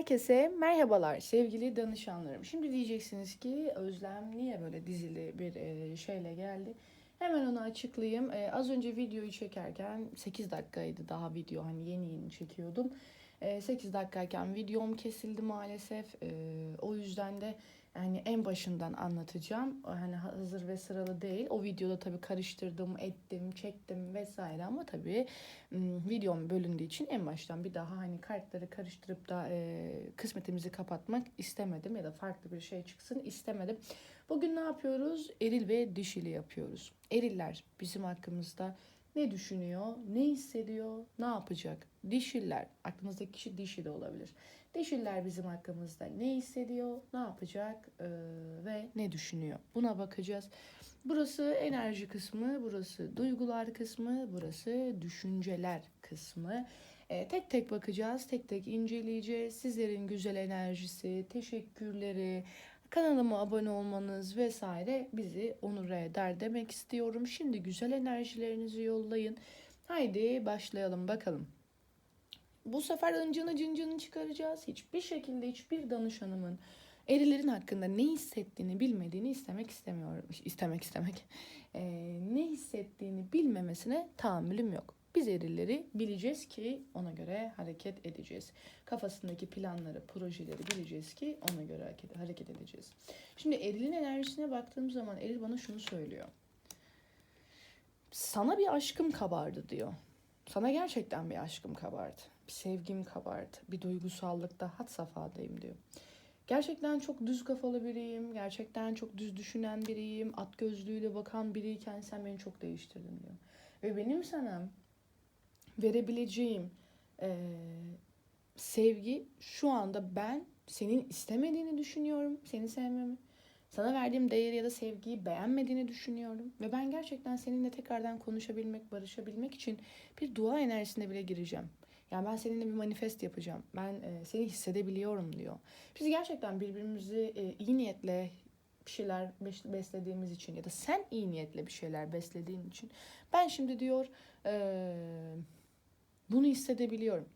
Herkese merhabalar sevgili danışanlarım. Şimdi diyeceksiniz ki Özlem niye böyle dizili bir e, şeyle geldi? Hemen onu açıklayayım. E, az önce videoyu çekerken 8 dakikaydı daha video hani yeni yeni çekiyordum. E, 8 dakikayken videom kesildi maalesef. E, o yüzden de yani en başından anlatacağım. Hani hazır ve sıralı değil. O videoda tabii karıştırdım, ettim, çektim vesaire ama tabii videom bölündüğü için en baştan bir daha hani kartları karıştırıp da e, kısmetimizi kapatmak istemedim ya da farklı bir şey çıksın istemedim. Bugün ne yapıyoruz? Eril ve dişili yapıyoruz. Eriller bizim hakkımızda ne düşünüyor, ne hissediyor, ne yapacak? Dişiller, aklınızdaki kişi dişi de olabilir. Dişiller bizim hakkımızda ne hissediyor, ne yapacak e, ve ne düşünüyor? Buna bakacağız. Burası enerji kısmı, burası duygular kısmı, burası düşünceler kısmı. E, tek tek bakacağız, tek tek inceleyeceğiz. Sizlerin güzel enerjisi, teşekkürleri, kanalıma abone olmanız vesaire bizi onur eder demek istiyorum. Şimdi güzel enerjilerinizi yollayın. Haydi başlayalım bakalım. Bu sefer ıncını cıncını çıkaracağız. Hiçbir şekilde hiçbir danışanımın erilerin hakkında ne hissettiğini bilmediğini istemek istemiyorum. İstemek istemek. Ee, ne hissettiğini bilmemesine tahammülüm yok. Biz erilleri bileceğiz ki ona göre hareket edeceğiz. Kafasındaki planları, projeleri bileceğiz ki ona göre hareket edeceğiz. Şimdi erilin enerjisine baktığım zaman eril bana şunu söylüyor. Sana bir aşkım kabardı diyor. Sana gerçekten bir aşkım kabardı. Bir sevgim kabardı. Bir duygusallıkta had safhadayım diyor. Gerçekten çok düz kafalı biriyim. Gerçekten çok düz düşünen biriyim. At gözlüğüyle bakan biriyken sen beni çok değiştirdin diyor. Ve benim sana verebileceğim e, sevgi şu anda ben senin istemediğini düşünüyorum. Seni sevmemi. Sana verdiğim değeri ya da sevgiyi beğenmediğini düşünüyorum. Ve ben gerçekten seninle tekrardan konuşabilmek, barışabilmek için bir dua enerjisine bile gireceğim. Yani ben seninle bir manifest yapacağım. Ben e, seni hissedebiliyorum diyor. Biz gerçekten birbirimizi e, iyi niyetle bir şeyler beslediğimiz için ya da sen iyi niyetle bir şeyler beslediğin için ben şimdi diyor e, bunu hissedebiliyorum.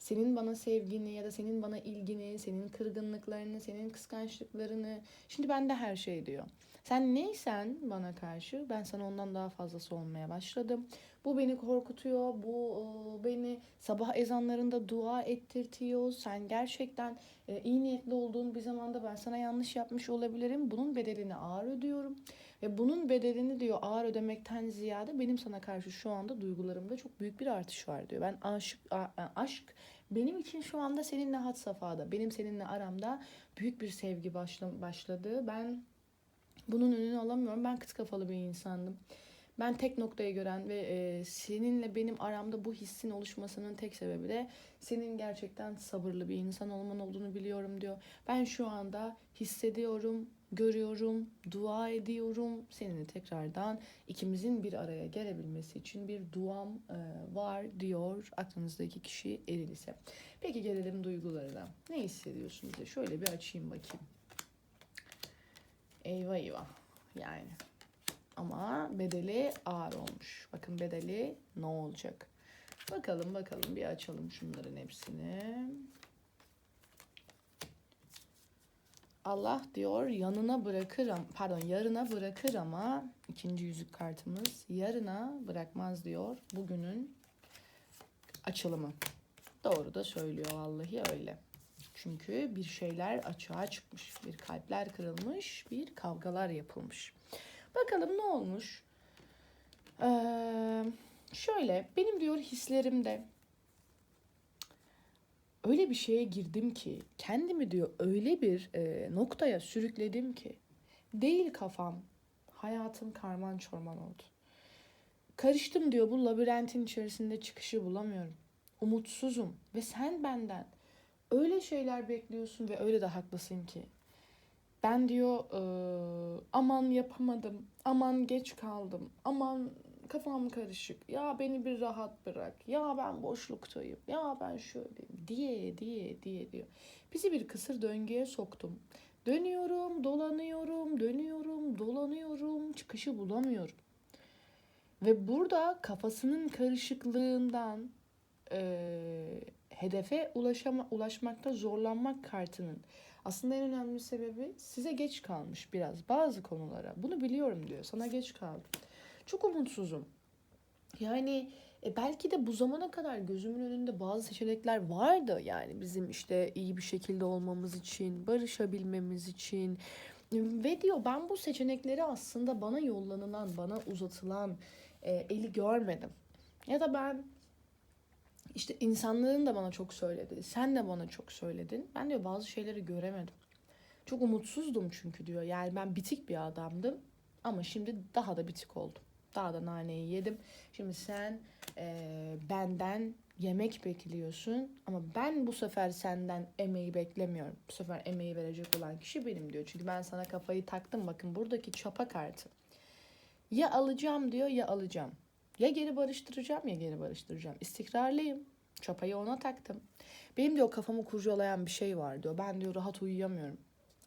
Senin bana sevgini ya da senin bana ilgini, senin kırgınlıklarını, senin kıskançlıklarını. Şimdi bende her şey diyor. Sen neysen bana karşı ben sana ondan daha fazlası olmaya başladım. Bu beni korkutuyor. Bu beni sabah ezanlarında dua ettirtiyor. Sen gerçekten e, iyi niyetli olduğun bir zamanda ben sana yanlış yapmış olabilirim. Bunun bedelini ağır ödüyorum. Ve bunun bedelini diyor ağır ödemekten ziyade benim sana karşı şu anda duygularımda çok büyük bir artış var diyor. Ben aşık aşk benim için şu anda seninle had safhada. Benim seninle aramda büyük bir sevgi başladı. Ben bunun önünü alamıyorum. Ben kıt kafalı bir insandım. Ben tek noktayı gören ve e, seninle benim aramda bu hissin oluşmasının tek sebebi de senin gerçekten sabırlı bir insan olman olduğunu biliyorum diyor. Ben şu anda hissediyorum, görüyorum, dua ediyorum. Seninle tekrardan ikimizin bir araya gelebilmesi için bir duam e, var diyor aklınızdaki kişi eril ise. Peki gelelim duygularına. Ne hissediyorsunuz şöyle bir açayım bakayım. Eyvah eyvah. Yani ama bedeli ağır olmuş. Bakın bedeli ne olacak? Bakalım bakalım bir açalım şunların hepsini. Allah diyor yanına bırakır pardon yarına bırakır ama ikinci yüzük kartımız yarına bırakmaz diyor bugünün açılımı. Doğru da söylüyor vallahi öyle. Çünkü bir şeyler açığa çıkmış, bir kalpler kırılmış, bir kavgalar yapılmış. Bakalım ne olmuş? Ee, şöyle benim diyor hislerimde öyle bir şeye girdim ki kendimi diyor öyle bir e, noktaya sürükledim ki değil kafam hayatım karman çorman oldu. Karıştım diyor bu labirentin içerisinde çıkışı bulamıyorum. Umutsuzum ve sen benden öyle şeyler bekliyorsun ve öyle de haklısın ki ben diyor e, aman yapamadım, aman geç kaldım, aman kafam karışık, ya beni bir rahat bırak, ya ben boşluktayım, ya ben şöyleyim diye diye diye diyor. Bizi bir kısır döngüye soktum. Dönüyorum, dolanıyorum, dönüyorum, dolanıyorum, çıkışı bulamıyorum. Ve burada kafasının karışıklığından e, hedefe ulaşama, ulaşmakta zorlanmak kartının aslında en önemli sebebi size geç kalmış biraz bazı konulara. Bunu biliyorum diyor. Sana geç kaldım. Çok umutsuzum. Yani e, belki de bu zamana kadar gözümün önünde bazı seçenekler vardı. Yani bizim işte iyi bir şekilde olmamız için, barışabilmemiz için. Ve diyor ben bu seçenekleri aslında bana yollanılan, bana uzatılan e, eli görmedim. Ya da ben işte insanların da bana çok söyledi. Sen de bana çok söyledin. Ben diyor bazı şeyleri göremedim. Çok umutsuzdum çünkü diyor. Yani ben bitik bir adamdım. Ama şimdi daha da bitik oldum. Daha da naneyi yedim. Şimdi sen e, benden yemek bekliyorsun. Ama ben bu sefer senden emeği beklemiyorum. Bu sefer emeği verecek olan kişi benim diyor. Çünkü ben sana kafayı taktım. Bakın buradaki çapa kartı. Ya alacağım diyor ya alacağım. Ya geri barıştıracağım ya geri barıştıracağım. İstikrarlıyım. Çapayı ona taktım. Benim diyor kafamı kurcalayan bir şey var diyor. Ben diyor rahat uyuyamıyorum.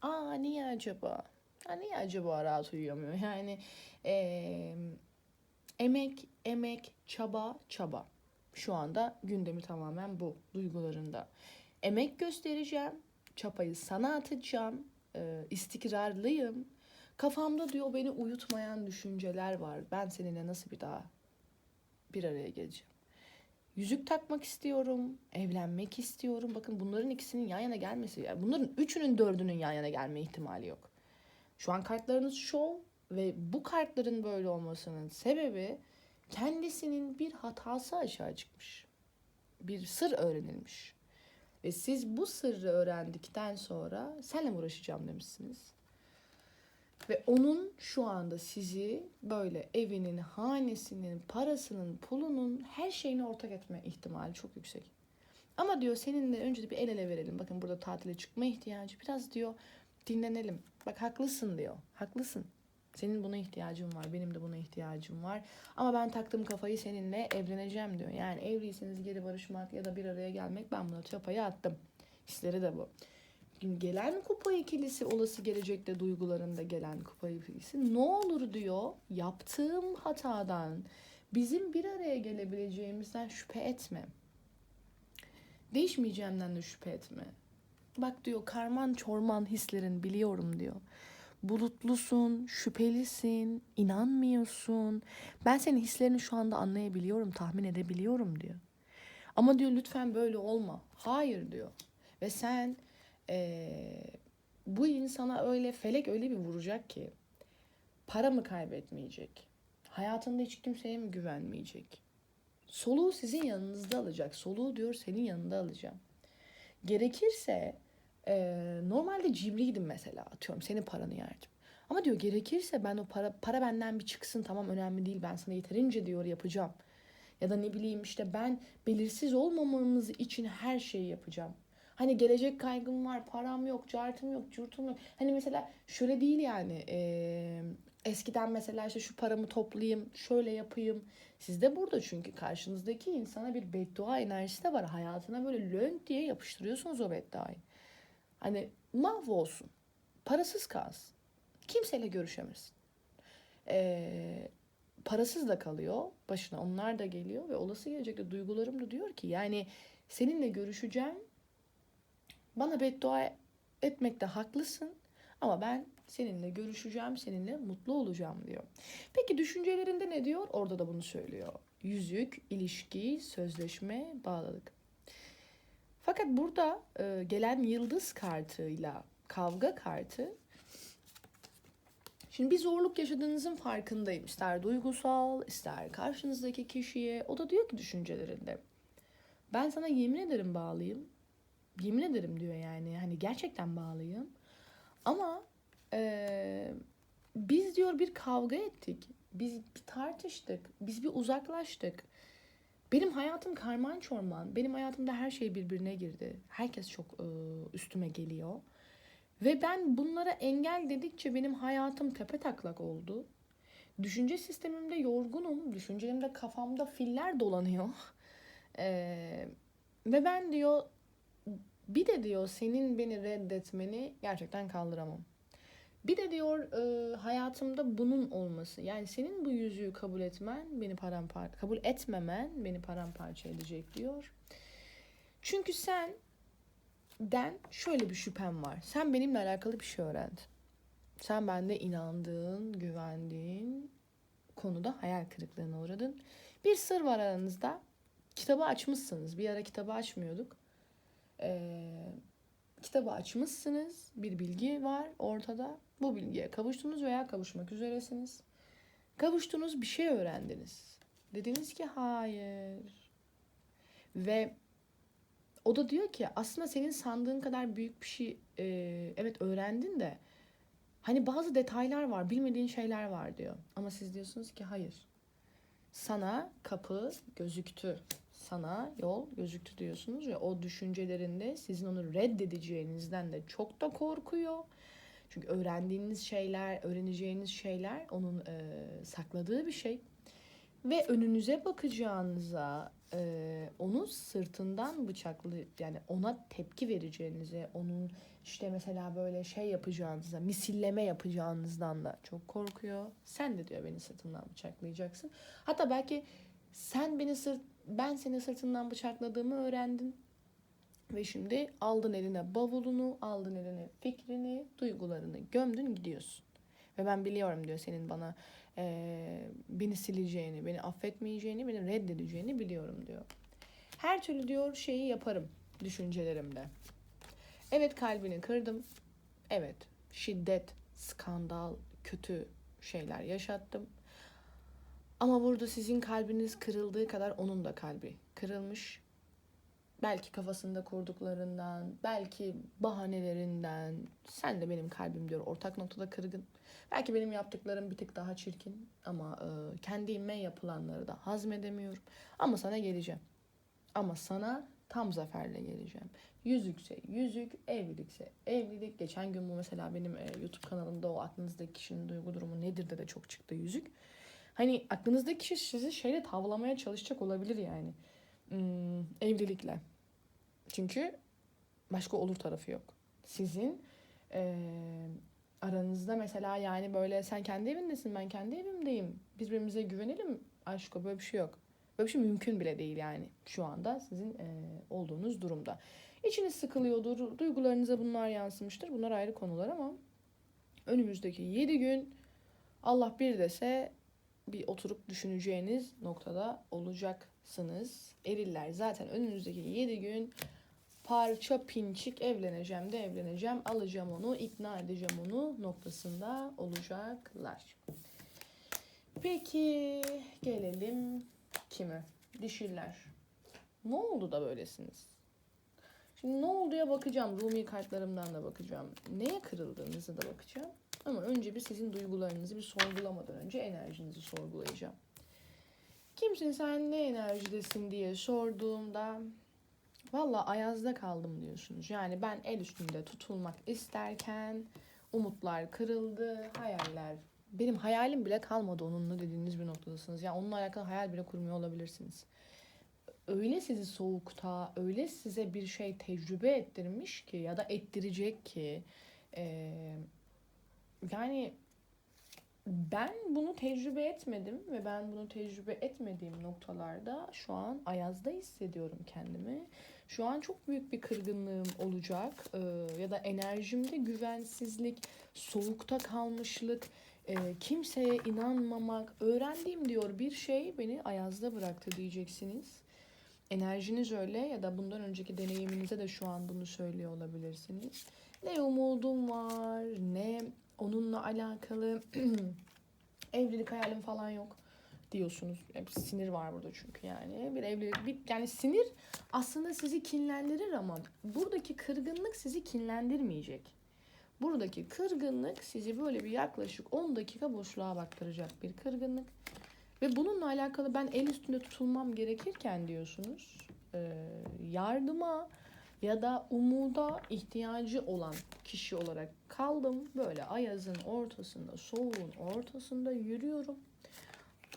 Aa niye acaba? Ha, niye acaba rahat uyuyamıyor? Yani eee, emek, emek, çaba, çaba. Şu anda gündemi tamamen bu duygularında. Emek göstereceğim. Çapayı sana atacağım. eee, istikrarlıyım. Kafamda diyor beni uyutmayan düşünceler var. Ben seninle nasıl bir daha bir araya geleceğim. Yüzük takmak istiyorum, evlenmek istiyorum. Bakın bunların ikisinin yan yana gelmesi, yani bunların üçünün dördünün yan yana gelme ihtimali yok. Şu an kartlarınız şov ve bu kartların böyle olmasının sebebi kendisinin bir hatası açığa çıkmış. Bir sır öğrenilmiş. Ve siz bu sırrı öğrendikten sonra senle uğraşacağım demişsiniz. Ve onun şu anda sizi böyle evinin, hanesinin, parasının, pulunun her şeyini ortak etme ihtimali çok yüksek. Ama diyor seninle önce de bir el ele verelim. Bakın burada tatile çıkma ihtiyacı. Biraz diyor dinlenelim. Bak haklısın diyor. Haklısın. Senin buna ihtiyacın var. Benim de buna ihtiyacım var. Ama ben taktım kafayı seninle evleneceğim diyor. Yani evliyseniz geri barışmak ya da bir araya gelmek ben buna çapayı attım. Hisleri de bu. Gelen kupa ikilisi olası gelecekte duygularında gelen kupa ikilisi ne olur diyor yaptığım hatadan bizim bir araya gelebileceğimizden şüphe etme. Değişmeyeceğimden de şüphe etme. Bak diyor karman çorman hislerin biliyorum diyor. Bulutlusun, şüphelisin, inanmıyorsun. Ben senin hislerini şu anda anlayabiliyorum, tahmin edebiliyorum diyor. Ama diyor lütfen böyle olma. Hayır diyor. Ve sen eee, bu insana öyle felek öyle bir vuracak ki para mı kaybetmeyecek? Hayatında hiç kimseye mi güvenmeyecek? Soluğu sizin yanınızda alacak. Soluğu diyor senin yanında alacağım. Gerekirse eee, normalde cimriydim mesela atıyorum senin paranı yerdim. Ama diyor gerekirse ben o para para benden bir çıksın tamam önemli değil ben sana yeterince diyor yapacağım. Ya da ne bileyim işte ben belirsiz olmamamız için her şeyi yapacağım. Hani gelecek kaygım var, param yok, cartım yok, curtum yok. Hani mesela şöyle değil yani. eee, eskiden mesela işte şu paramı toplayayım, şöyle yapayım. Siz de burada çünkü karşınızdaki insana bir beddua enerjisi de var. Hayatına böyle lönk diye yapıştırıyorsunuz o bedduayı. Hani mahvolsun. Parasız kalsın. Kimseyle görüşemesin. Eee, parasız da kalıyor. Başına onlar da geliyor ve olası gelecekte duygularım da diyor ki yani seninle görüşeceğim bana beddua etmekte haklısın ama ben seninle görüşeceğim, seninle mutlu olacağım diyor. Peki düşüncelerinde ne diyor? Orada da bunu söylüyor. Yüzük, ilişki, sözleşme, bağlılık. Fakat burada e, gelen yıldız kartıyla kavga kartı Şimdi bir zorluk yaşadığınızın farkındayım. İster duygusal, ister karşınızdaki kişiye. O da diyor ki düşüncelerinde. Ben sana yemin ederim bağlıyım. Yemin ederim diyor yani. Hani gerçekten bağlıyım. Ama eee, biz diyor bir kavga ettik. Biz bir tartıştık. Biz bir uzaklaştık. Benim hayatım karman çorman. Benim hayatımda her şey birbirine girdi. Herkes çok eee, üstüme geliyor. Ve ben bunlara engel dedikçe benim hayatım tepe taklak oldu. Düşünce sistemimde yorgunum. Düşüncelerimde kafamda filler dolanıyor. Eee, ve ben diyor bir de diyor senin beni reddetmeni gerçekten kaldıramam. Bir de diyor e, hayatımda bunun olması. Yani senin bu yüzüğü kabul etmen beni paramparça kabul etmemen beni paramparça edecek diyor. Çünkü sen den şöyle bir şüphem var. Sen benimle alakalı bir şey öğrendin. Sen bende inandığın, güvendiğin konuda hayal kırıklığına uğradın. Bir sır var aranızda. Kitabı açmışsınız. Bir ara kitabı açmıyorduk. Ee, kitabı açmışsınız. Bir bilgi var ortada. Bu bilgiye kavuştunuz veya kavuşmak üzeresiniz. Kavuştunuz bir şey öğrendiniz. Dediniz ki hayır. Ve o da diyor ki aslında senin sandığın kadar büyük bir şey e, evet öğrendin de hani bazı detaylar var bilmediğin şeyler var diyor. Ama siz diyorsunuz ki hayır. Sana kapı gözüktü. Sana yol gözüktü diyorsunuz ve o düşüncelerinde sizin onu reddedeceğinizden de çok da korkuyor. Çünkü öğrendiğiniz şeyler, öğreneceğiniz şeyler onun e, sakladığı bir şey. Ve önünüze bakacağınıza, e, onu sırtından bıçaklı yani ona tepki vereceğinize, onun işte mesela böyle şey yapacağınıza, misilleme yapacağınızdan da çok korkuyor. Sen de diyor beni sırtından bıçaklayacaksın. Hatta belki sen beni sırt ben seni sırtından bıçakladığımı öğrendin. Ve şimdi aldın eline bavulunu, aldın eline fikrini, duygularını gömdün gidiyorsun. Ve ben biliyorum diyor senin bana e, beni sileceğini, beni affetmeyeceğini, beni reddedeceğini biliyorum diyor. Her türlü diyor şeyi yaparım düşüncelerimde. Evet kalbini kırdım. Evet şiddet, skandal, kötü şeyler yaşattım. Ama burada sizin kalbiniz kırıldığı kadar onun da kalbi kırılmış. Belki kafasında kurduklarından, belki bahanelerinden. Sen de benim kalbim diyor ortak noktada kırgın. Belki benim yaptıklarım bir tık daha çirkin ama e, kendime yapılanları da hazmedemiyorum. Ama sana geleceğim. Ama sana tam zaferle geleceğim. Yüzükse yüzük, evlilikse evlilik. Geçen gün bu mesela benim e, YouTube kanalımda o aklınızdaki kişinin duygu durumu nedir de de çok çıktı yüzük. Hani aklınızdaki kişi sizi şeyle tavlamaya çalışacak olabilir yani. Hmm, evlilikle. Çünkü başka olur tarafı yok. Sizin e, aranızda mesela yani böyle sen kendi evindesin ben kendi evimdeyim. Birbirimize güvenelim aşko böyle bir şey yok. Böyle bir şey mümkün bile değil yani şu anda sizin e, olduğunuz durumda. İçiniz sıkılıyordur, duygularınıza bunlar yansımıştır. Bunlar ayrı konular ama önümüzdeki 7 gün Allah bir dese bir oturup düşüneceğiniz noktada olacaksınız. Eriller zaten önünüzdeki 7 gün parça pinçik evleneceğim de evleneceğim, alacağım onu, ikna edeceğim onu noktasında olacaklar. Peki gelelim kime? Dişiller. Ne oldu da böylesiniz? Şimdi ne olduya bakacağım. Rumi kartlarımdan da bakacağım. Neye kırıldığınızı da bakacağım. Ama önce bir sizin duygularınızı bir sorgulamadan önce enerjinizi sorgulayacağım. Kimsin sen ne enerjidesin diye sorduğumda valla ayazda kaldım diyorsunuz. Yani ben el üstünde tutulmak isterken umutlar kırıldı, hayaller benim hayalim bile kalmadı onunla dediğiniz bir noktadasınız. Yani onunla alakalı hayal bile kurmuyor olabilirsiniz. Öyle sizi soğukta, öyle size bir şey tecrübe ettirmiş ki ya da ettirecek ki yani ben bunu tecrübe etmedim ve ben bunu tecrübe etmediğim noktalarda şu an ayazda hissediyorum kendimi. Şu an çok büyük bir kırgınlığım olacak ee, ya da enerjimde güvensizlik, soğukta kalmışlık, e, kimseye inanmamak, öğrendiğim diyor bir şey beni ayazda bıraktı diyeceksiniz. Enerjiniz öyle ya da bundan önceki deneyiminize de şu an bunu söylüyor olabilirsiniz. Ne umudum var, ne onunla alakalı evlilik hayalim falan yok diyorsunuz. Hep sinir var burada çünkü yani. Bir evlilik bir, yani sinir aslında sizi kinlendirir ama buradaki kırgınlık sizi kinlendirmeyecek. Buradaki kırgınlık sizi böyle bir yaklaşık 10 dakika boşluğa baktıracak bir kırgınlık. Ve bununla alakalı ben el üstünde tutulmam gerekirken diyorsunuz yardıma ya da umuda ihtiyacı olan kişi olarak kaldım. Böyle ayazın ortasında, soğuğun ortasında yürüyorum.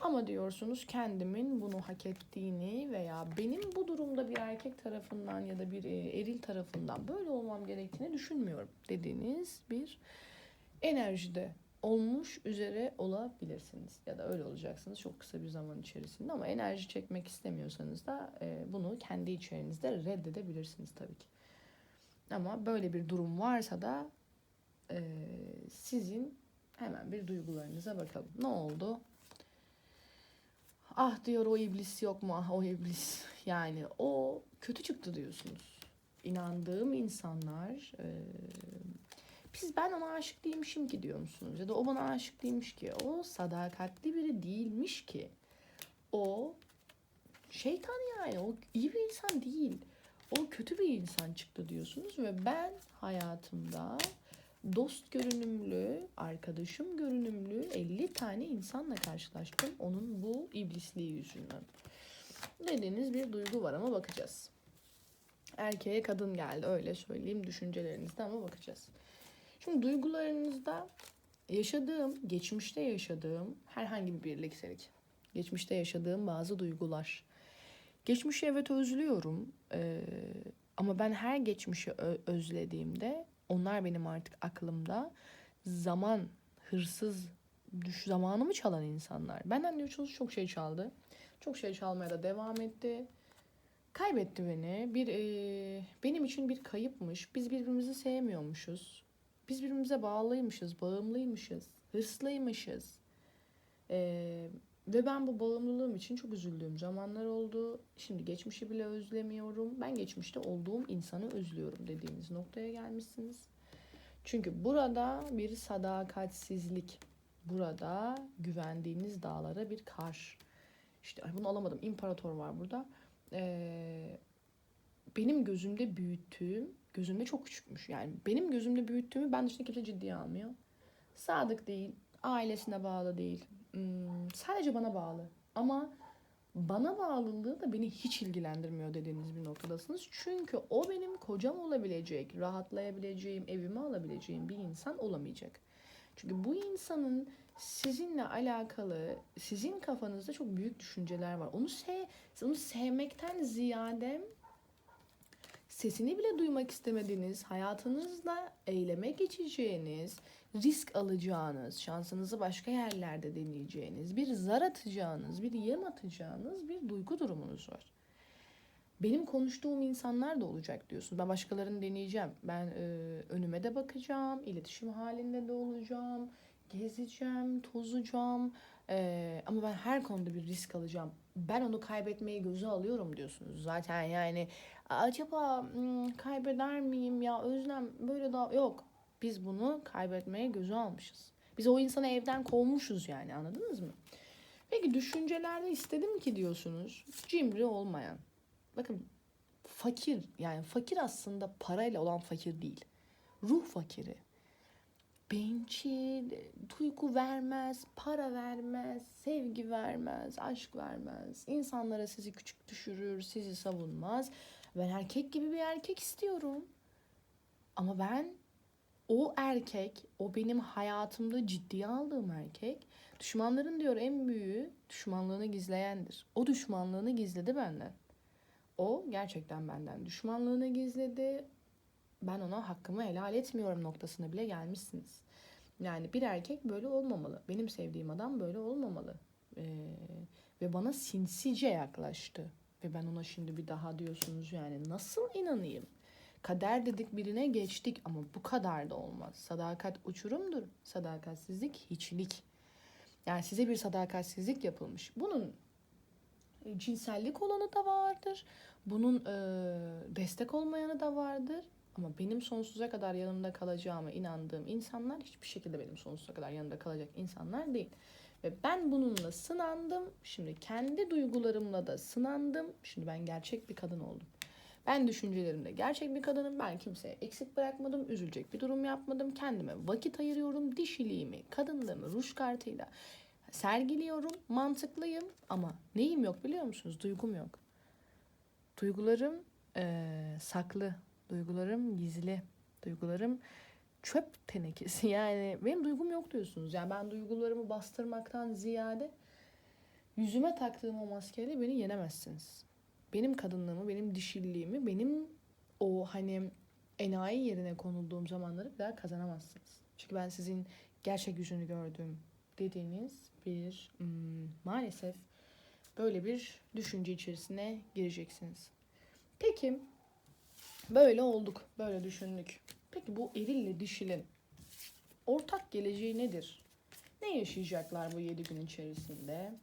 Ama diyorsunuz kendimin bunu hak ettiğini veya benim bu durumda bir erkek tarafından ya da bir eril tarafından böyle olmam gerektiğini düşünmüyorum dediğiniz bir enerjide olmuş üzere olabilirsiniz ya da öyle olacaksınız çok kısa bir zaman içerisinde ama enerji çekmek istemiyorsanız da e, bunu kendi içerinizde reddedebilirsiniz tabii ki. Ama böyle bir durum varsa da e, sizin hemen bir duygularınıza bakalım. Ne oldu? Ah diyor o iblis yok mu? Ah o iblis. Yani o kötü çıktı diyorsunuz. İnandığım insanlar e, biz ben ona aşık değilmişim ki diyor musunuz? Ya da o bana aşık değilmiş ki. O sadakatli biri değilmiş ki. O şeytan yani. O iyi bir insan değil. O kötü bir insan çıktı diyorsunuz ve ben hayatımda dost görünümlü, arkadaşım görünümlü 50 tane insanla karşılaştım. Onun bu iblisliği yüzünden. Dediğiniz bir duygu var ama bakacağız. Erkeğe kadın geldi öyle söyleyeyim düşüncelerinizde ama bakacağız. Şimdi duygularınızda yaşadığım, geçmişte yaşadığım herhangi bir birliktelik. Geçmişte yaşadığım bazı duygular. Geçmişi evet özlüyorum. Ee, ama ben her geçmişi özlediğimde onlar benim artık aklımda zaman hırsız düş zamanımı çalan insanlar. Benden diyorsunuz çok şey çaldı. Çok şey çalmaya da devam etti. Kaybetti beni. Bir e, benim için bir kayıpmış. Biz birbirimizi sevmiyormuşuz. Biz birbirimize bağlıymışız, bağımlıymışız, hırslıymışız. Ee, ve ben bu bağımlılığım için çok üzüldüğüm zamanlar oldu. Şimdi geçmişi bile özlemiyorum. Ben geçmişte olduğum insanı özlüyorum dediğiniz noktaya gelmişsiniz. Çünkü burada bir sadakatsizlik, burada güvendiğiniz dağlara bir kar. İşte bunu alamadım. İmparator var burada. Ee, benim gözümde büyüttüğüm, gözümde çok küçükmüş. Yani benim gözümde büyüttüğümü ben dışında kimse ciddiye almıyor. Sadık değil, ailesine bağlı değil. Hmm, sadece bana bağlı. Ama bana bağlılığı da beni hiç ilgilendirmiyor dediğiniz bir noktadasınız. Çünkü o benim kocam olabilecek, rahatlayabileceğim, evime alabileceğim bir insan olamayacak. Çünkü bu insanın sizinle alakalı, sizin kafanızda çok büyük düşünceler var. Onu sev, onu sevmekten ziyade sesini bile duymak istemediğiniz, hayatınızla eyleme geçeceğiniz, risk alacağınız, şansınızı başka yerlerde deneyeceğiniz, bir zar atacağınız, bir yem atacağınız bir duygu durumunuz var. Benim konuştuğum insanlar da olacak diyorsunuz. Ben başkalarını deneyeceğim. Ben e, önüme de bakacağım, iletişim halinde de olacağım, gezeceğim, tozacağım. E, ama ben her konuda bir risk alacağım. Ben onu kaybetmeyi göze alıyorum diyorsunuz. Zaten yani acaba kaybeder miyim ya özlem böyle daha yok. Biz bunu kaybetmeye göze almışız. Biz o insanı evden kovmuşuz yani anladınız mı? Peki düşüncelerde istedim ki diyorsunuz cimri olmayan. Bakın fakir yani fakir aslında parayla olan fakir değil. Ruh fakiri. Bencil, duygu vermez, para vermez, sevgi vermez, aşk vermez. İnsanlara sizi küçük düşürür, sizi savunmaz. Ben erkek gibi bir erkek istiyorum. Ama ben o erkek, o benim hayatımda ciddiye aldığım erkek, düşmanların diyor en büyüğü düşmanlığını gizleyendir. O düşmanlığını gizledi benden. O gerçekten benden düşmanlığını gizledi. Ben ona hakkımı helal etmiyorum noktasına bile gelmişsiniz. Yani bir erkek böyle olmamalı. Benim sevdiğim adam böyle olmamalı. Ee, ve bana sinsice yaklaştı. Ve ben ona şimdi bir daha diyorsunuz yani nasıl inanayım? Kader dedik birine geçtik ama bu kadar da olmaz. Sadakat uçurumdur. Sadakatsizlik hiçlik. Yani size bir sadakatsizlik yapılmış. Bunun e, cinsellik olanı da vardır. Bunun e, destek olmayanı da vardır. Ama benim sonsuza kadar yanımda kalacağıma inandığım insanlar hiçbir şekilde benim sonsuza kadar yanımda kalacak insanlar değil. Ve ben bununla sınandım. Şimdi kendi duygularımla da sınandım. Şimdi ben gerçek bir kadın oldum. Ben düşüncelerimde gerçek bir kadınım. Ben kimseye eksik bırakmadım. Üzülecek bir durum yapmadım. Kendime vakit ayırıyorum. Dişiliğimi, kadınlığımı ruj kartıyla sergiliyorum. Mantıklıyım ama neyim yok biliyor musunuz? Duygum yok. Duygularım eee, saklı. Duygularım gizli. Duygularım çöp tenekesi. Yani benim duygum yok diyorsunuz. Yani ben duygularımı bastırmaktan ziyade yüzüme taktığım o maskeyle beni yenemezsiniz. Benim kadınlığımı, benim dişilliğimi, benim o hani enayi yerine konulduğum zamanları bir daha kazanamazsınız. Çünkü ben sizin gerçek yüzünü gördüm dediğiniz bir hmm, maalesef böyle bir düşünce içerisine gireceksiniz. Peki böyle olduk, böyle düşündük. Peki bu erille dişilin ortak geleceği nedir? Ne yaşayacaklar bu 7 gün içerisinde?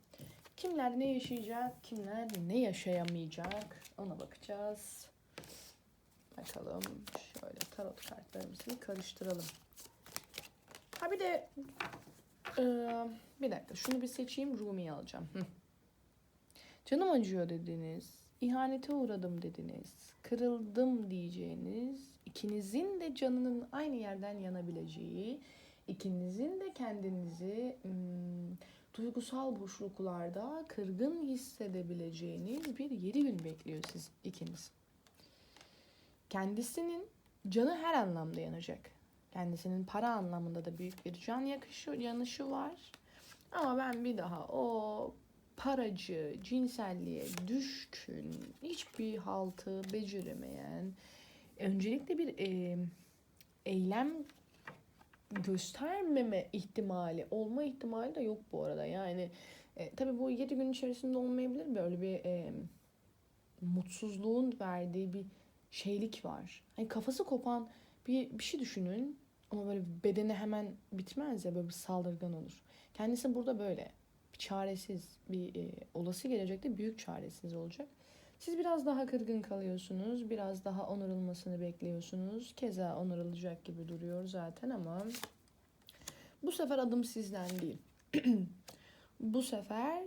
Kimler ne yaşayacak, kimler ne yaşayamayacak ona bakacağız. Bakalım şöyle tarot kartlarımızı karıştıralım. Ha bir de eee, bir dakika şunu bir seçeyim Rumi'yi alacağım. Canım acıyor dediniz, ihanete uğradım dediniz, kırıldım diyeceğiniz, ikinizin de canının aynı yerden yanabileceği, ikinizin de kendinizi hmm, duygusal boşluklarda kırgın hissedebileceğiniz bir yedi gün bekliyor siz ikiniz. Kendisinin canı her anlamda yanacak. Kendisinin para anlamında da büyük bir can yakışı, yanışı var. Ama ben bir daha o paracı, cinselliğe düşkün, hiçbir haltı beceremeyen, öncelikle bir e, eylem göstermeme ihtimali, olma ihtimali de yok bu arada. Yani e, tabii bu 7 gün içerisinde olmayabilir böyle bir e, mutsuzluğun verdiği bir şeylik var. Hani kafası kopan bir, bir şey düşünün ama böyle bedeni hemen bitmez ya böyle bir saldırgan olur. Kendisi burada böyle çaresiz, bir e, olası gelecekte büyük çaresiz olacak. Siz biraz daha kırgın kalıyorsunuz, biraz daha onarılmasını bekliyorsunuz. Keza onarılacak gibi duruyor zaten ama bu sefer adım sizden değil. bu sefer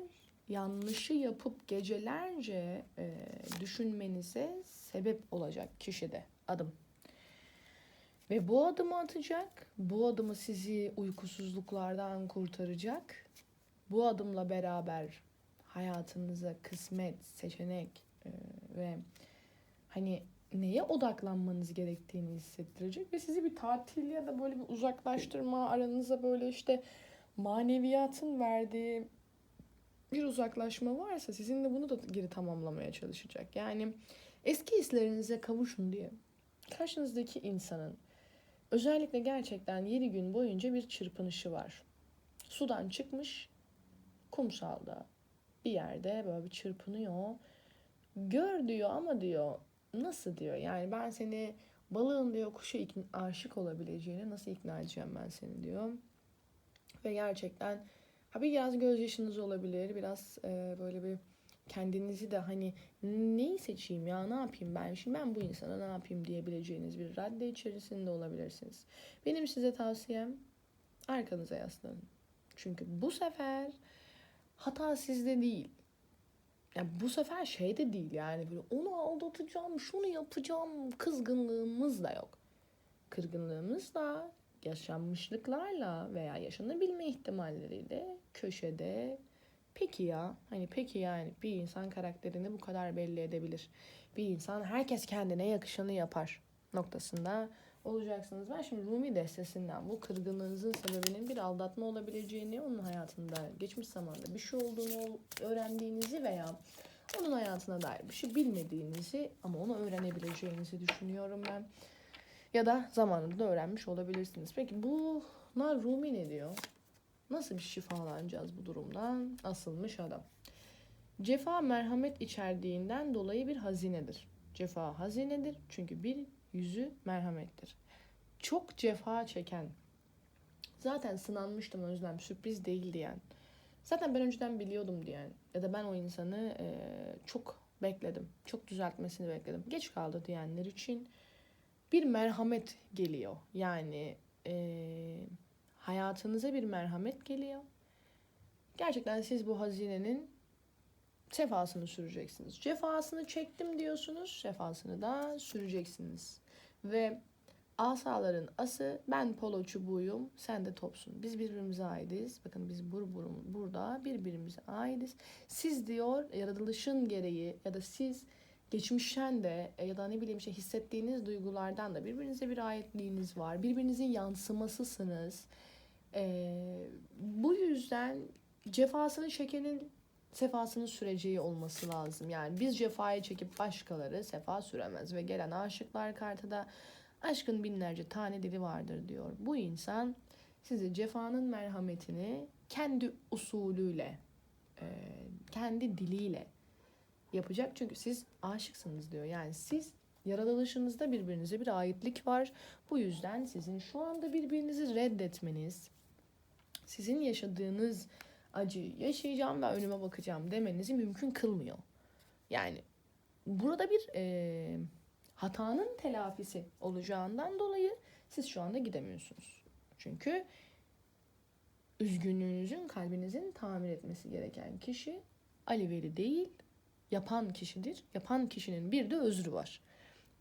yanlışı yapıp gecelerce e, düşünmenize sebep olacak kişide adım. Ve bu adımı atacak, bu adımı sizi uykusuzluklardan kurtaracak. Bu adımla beraber hayatınıza kısmet, seçenek e, ve hani neye odaklanmanız gerektiğini hissettirecek ve sizi bir tatil ya da böyle bir uzaklaştırma aranıza böyle işte maneviyatın verdiği bir uzaklaşma varsa sizinle bunu da geri tamamlamaya çalışacak. Yani eski hislerinize kavuşun diye karşınızdaki insanın özellikle gerçekten 7 gün boyunca bir çırpınışı var. Sudan çıkmış kumsalda bir yerde böyle bir çırpınıyor. Gör diyor ama diyor nasıl diyor yani ben seni balığın diyor kuşa ikna, aşık olabileceğine nasıl ikna edeceğim ben seni diyor. Ve gerçekten ha biraz gözyaşınız olabilir biraz e, böyle bir kendinizi de hani neyi seçeyim ya ne yapayım ben şimdi ben bu insana ne yapayım diyebileceğiniz bir radde içerisinde olabilirsiniz. Benim size tavsiyem arkanıza yaslanın. Çünkü bu sefer hata sizde değil. Yani bu sefer şey de değil yani böyle onu aldatacağım, şunu yapacağım kızgınlığımız da yok. Kırgınlığımız da yaşanmışlıklarla veya yaşanabilme ihtimalleriyle köşede peki ya hani peki yani bir insan karakterini bu kadar belli edebilir. Bir insan herkes kendine yakışanı yapar noktasında olacaksınız. Ben şimdi Rumi destesinden bu kırgınlığınızın sebebinin bir aldatma olabileceğini, onun hayatında geçmiş zamanda bir şey olduğunu öğrendiğinizi veya onun hayatına dair bir şey bilmediğinizi ama onu öğrenebileceğinizi düşünüyorum ben. Ya da zamanında öğrenmiş olabilirsiniz. Peki buna Rumi ne diyor? Nasıl bir şifalanacağız bu durumdan? Asılmış adam. Cefa merhamet içerdiğinden dolayı bir hazinedir. Cefa hazinedir çünkü bir yüzü merhamettir. Çok cefa çeken, zaten sınanmıştım Özlem sürpriz değil diyen, zaten ben önceden biliyordum diyen ya da ben o insanı e, çok bekledim, çok düzeltmesini bekledim. Geç kaldı diyenler için bir merhamet geliyor. Yani e, hayatınıza bir merhamet geliyor. Gerçekten siz bu hazinenin sefasını süreceksiniz. Cefasını çektim diyorsunuz, sefasını da süreceksiniz. Ve asaların ası ben polo çubuğuyum, sen de topsun. Biz birbirimize aitiz. Bakın biz bur burum burada birbirimize aitiz. Siz diyor yaratılışın gereği ya da siz geçmişten de ya da ne bileyim şey hissettiğiniz duygulardan da birbirinize bir aitliğiniz var. Birbirinizin yansımasısınız. Ee, bu yüzden cefasını çekenin sefasını süreceği olması lazım. Yani biz cefayı çekip başkaları sefa süremez ve gelen aşıklar kartı da Aşkın binlerce tane dili vardır diyor. Bu insan size cefanın merhametini kendi usulüyle, e, kendi diliyle yapacak. Çünkü siz aşıksınız diyor. Yani siz yaratılışınızda birbirinize bir aitlik var. Bu yüzden sizin şu anda birbirinizi reddetmeniz, sizin yaşadığınız acıyı yaşayacağım ve önüme bakacağım demenizi mümkün kılmıyor. Yani burada bir e, hatanın telafisi olacağından dolayı siz şu anda gidemiyorsunuz. Çünkü üzgünlüğünüzün, kalbinizin tamir etmesi gereken kişi Ali Veli değil, yapan kişidir. Yapan kişinin bir de özrü var.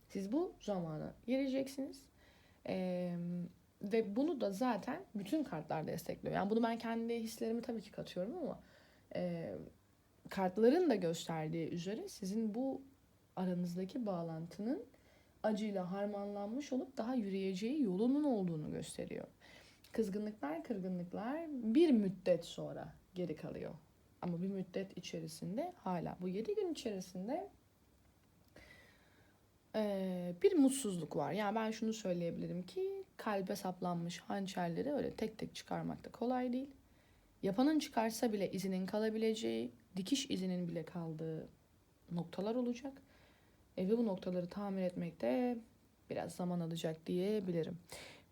Siz bu zamana gireceksiniz. Ee, ve bunu da zaten bütün kartlar destekliyor. Yani bunu ben kendi hislerimi tabii ki katıyorum ama e, kartların da gösterdiği üzere sizin bu aranızdaki bağlantının acıyla harmanlanmış olup daha yürüyeceği yolunun olduğunu gösteriyor. Kızgınlıklar, kırgınlıklar bir müddet sonra geri kalıyor. Ama bir müddet içerisinde hala bu 7 gün içerisinde eee, bir mutsuzluk var. Yani ben şunu söyleyebilirim ki kalbe saplanmış hançerleri öyle tek tek çıkarmak da kolay değil. Yapanın çıkarsa bile izinin kalabileceği, dikiş izinin bile kaldığı noktalar olacak. E, ve bu noktaları tamir etmekte biraz zaman alacak diyebilirim.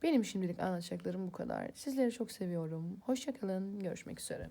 Benim şimdilik anlatacaklarım bu kadar. Sizleri çok seviyorum. Hoşçakalın. Görüşmek üzere.